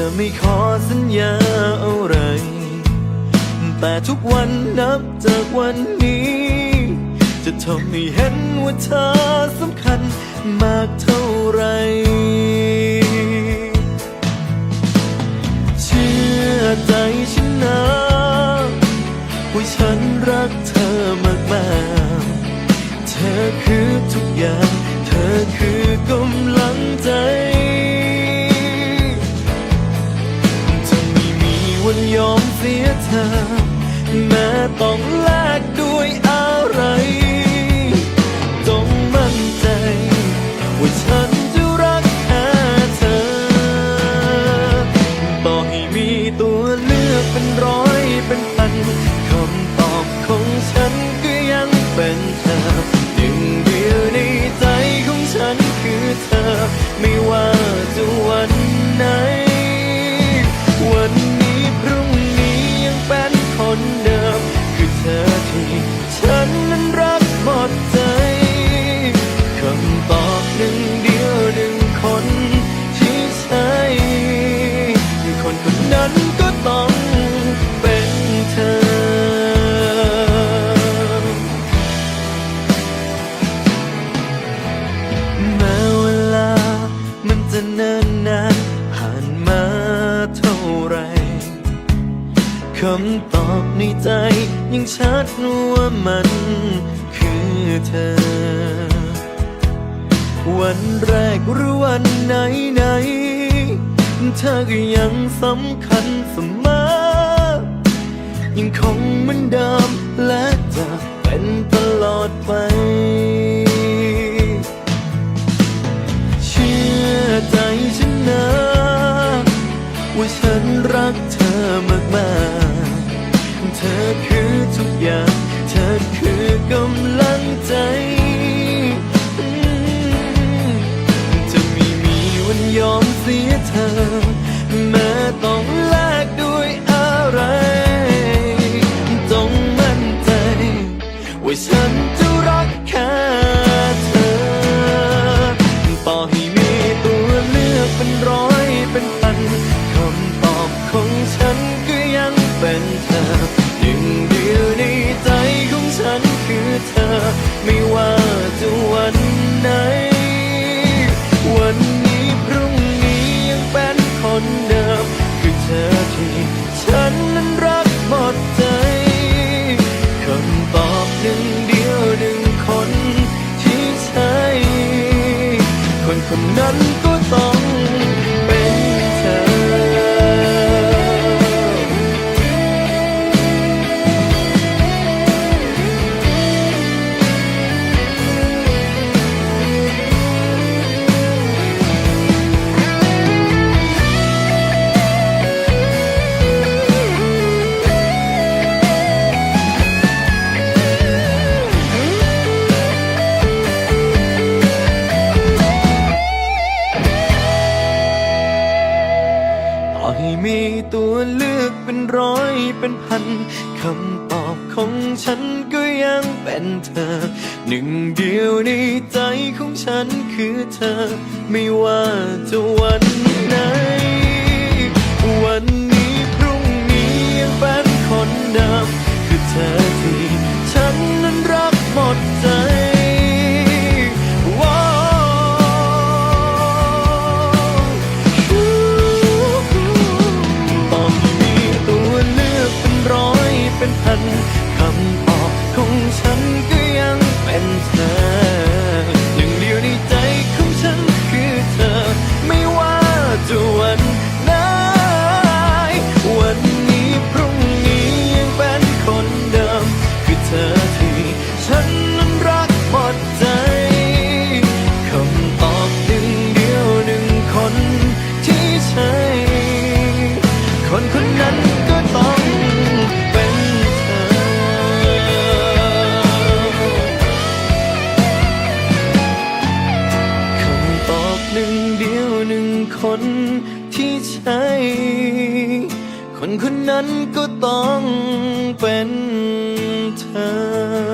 จะไม่ขอสัญญาอะไร แต่ทุกวันนับจากวันนี้ จะทำให้เห็นว่าเธอสำคัญมากเท่าไรเชื่อใจฉันนะว่าฉันรัก สียเธอแม้ต้องแลกด้วยอะไร คำตอบในใจ ยังชัดว่ามันคือเธอ วันแรกหรือวันไหนไหนเธอก็ยังสำคัญเสมอ ยังคงเหมือนเดิมและจะเป็นตลอดไป อคือทุกอย่าง เธอคือกำลังใจ จะไม่มีวันยอมเสียเธอ ไม่ว่าจะวันไหน วันนี้พรุ่งนี้ยังเป็นคนเดิม คือเธอที่ฉันนั้นรักหมดใจคำตอบหนึ่งเดียวหนึ่งคนที่ใช่ คนคนนั้นก็ต้อง อให้มีตัวเลือกเป็นร้อยเป็นพันคำตอบของฉันก็ยังเป็นเธอ หนึ่งเดียวในใจของฉันคือเธอ ไม่ว่าจะวันไหนวัน ก็ต้องเป็นเธอ คำตอบหนึ่งเดียวหนึ่งคนที่ใช่ คนคนนั้นก็ต้องเป็นเธอ